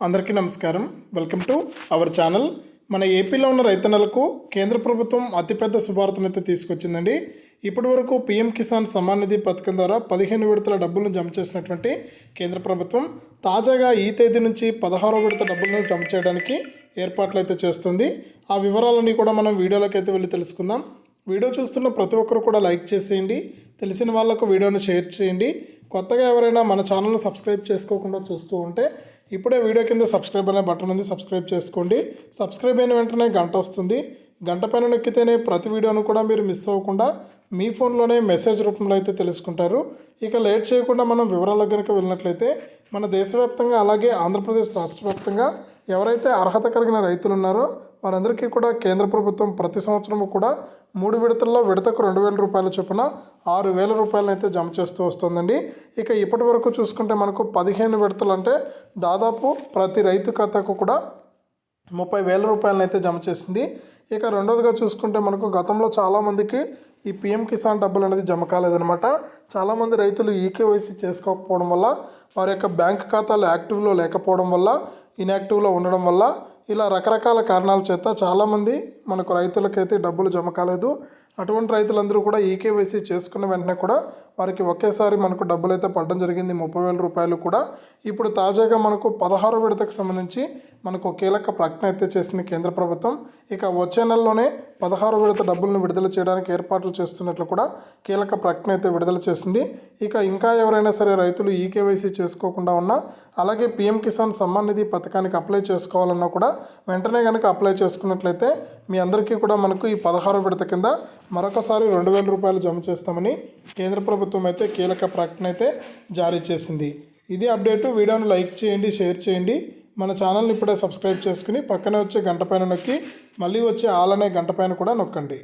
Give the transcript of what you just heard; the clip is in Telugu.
అందరికీ నమస్కారం. Welcome to our channel. మన ఏపీలో ఉన్న రైతన్నలకు కేంద్ర ప్రభుత్వం అతిపెద్ద శుభార్తనైతే తీసుకొచ్చిందండి. ఇప్పటి వరకు పీఎం కిసాన్ సమ్మాన్ నిధి పథకం ద్వారా పదిహేను విడతల డబ్బులను జమ చేసినటువంటి కేంద్ర ప్రభుత్వం తాజాగా ఈ తేదీ నుంచి పదహారో విడత డబ్బులను జమ చేయడానికి ఏర్పాట్లు అయితే చేస్తుంది. ఆ వివరాలన్నీ కూడా మనం వీడియోలోకి అయితే వెళ్ళి తెలుసుకుందాం. వీడియో చూస్తున్న ప్రతి ఒక్కరు కూడా లైక్ చేసేయండి. తెలిసిన వాళ్ళకు వీడియోను షేర్ చేయండి. కొత్తగా ఎవరైనా మన ఛానల్ని సబ్స్క్రైబ్ చేసుకోకుండా చూస్తూ ఉంటే ఇప్పుడే వీడియో కింద సబ్స్క్రైబ్ అనే బటన్ ఉంది. సబ్స్క్రైబ్ చేసుకోండి. సబ్స్క్రైబ్ అయిన వెంటనే గంట వస్తుంది. గంట పైన నొక్కితేనే ప్రతి వీడియోను కూడా మీరు మిస్ అవ్వకుండా మీ ఫోన్లోనే మెసేజ్ రూపంలో అయితే తెలుసుకుంటారు. ఇక లేట్ చేయకుండా మనం వివరాల కనుక వెళ్ళినట్లయితే మన దేశవ్యాప్తంగా అలాగే ఆంధ్రప్రదేశ్ రాష్ట్ర వ్యాప్తంగా ఎవరైతే అర్హత కలిగిన రైతులు ఉన్నారో వారందరికీ కూడా కేంద్ర ప్రభుత్వం ప్రతి సంవత్సరము కూడా మూడు విడతల్లో విడతకు రెండు వేల రూపాయల చొప్పున ఆరు వేల రూపాయలను అయితే జమ చేస్తూ వస్తుందండి. ఇక ఇప్పటి వరకు చూసుకుంటే మనకు పదిహేను విడతలు అంటే దాదాపు ప్రతి రైతు ఖాతాకు కూడా ముప్పై వేల రూపాయలను అయితే జమ చేసింది. ఇక రెండోదిగా చూసుకుంటే మనకు గతంలో చాలామందికి ఈ పిఎం కిసాన్ డబ్బులు అనేది జమ కాలేదనమాట చాలామంది రైతులు ఈకేవైసీ చేసుకోకపోవడం వల్ల వారి యొక్క బ్యాంక్ ఖాతాలు యాక్టివ్లో లేకపోవడం వల్ల ఇన్యాక్టివ్లో ఉండడం వల్ల ఇలా రకరకాల కారణాల చేత చాలామంది మనకు రైతులకైతే డబ్బులు జమ కాలేదు. అటువంటి రైతులందరూ కూడా ఈకేవైసీ చేసుకున్న వెంటనే కూడా వారికి ఒకేసారి మనకు డబ్బులు అయితే పడడం జరిగింది. ముప్పై వేల రూపాయలు కూడా. ఇప్పుడు తాజాగా మనకు పదహారు విడతకు సంబంధించి మనకు కీలక ప్రకటన అయితే చేసింది కేంద్ర ప్రభుత్వం. ఇక వచ్చే నెలలోనే పదహారు విడత డబ్బులను విడుదల చేయడానికి ఏర్పాట్లు చేస్తున్నట్లు కూడా కీలక ప్రకటన అయితే విడుదల చేసింది. ఇక ఇంకా ఎవరైనా సరే రైతులు ఈకేవైసీ చేసుకోకుండా ఉన్నా అలాగే పీఎం కిసాన్ సమ్మాన్ నిధి పథకానికి అప్లై చేసుకోవాలన్నా కూడా వెంటనే కనుక అప్లై చేసుకున్నట్లయితే మీ అందరికీ కూడా మనకు ఈ పదహారు విడత కింద మరొకసారి రెండు వేల రూపాయలు జమ చేస్తామని కేంద్ర ప్రభుత్వం ప్రభుత్వం అయితే కీలక ప్రకటన అయితే జారీ చేసింది. ఇది అప్డేటు వీడియోను లైక్ చేయండి షేర్ చేయండి. మన ఛానల్ని ఇప్పుడే సబ్స్క్రైబ్ చేసుకుని పక్కనే వచ్చే గంట పైన నొక్కి మళ్ళీ వచ్చే ఆల్ అనే గంట పైన కూడా నొక్కండి.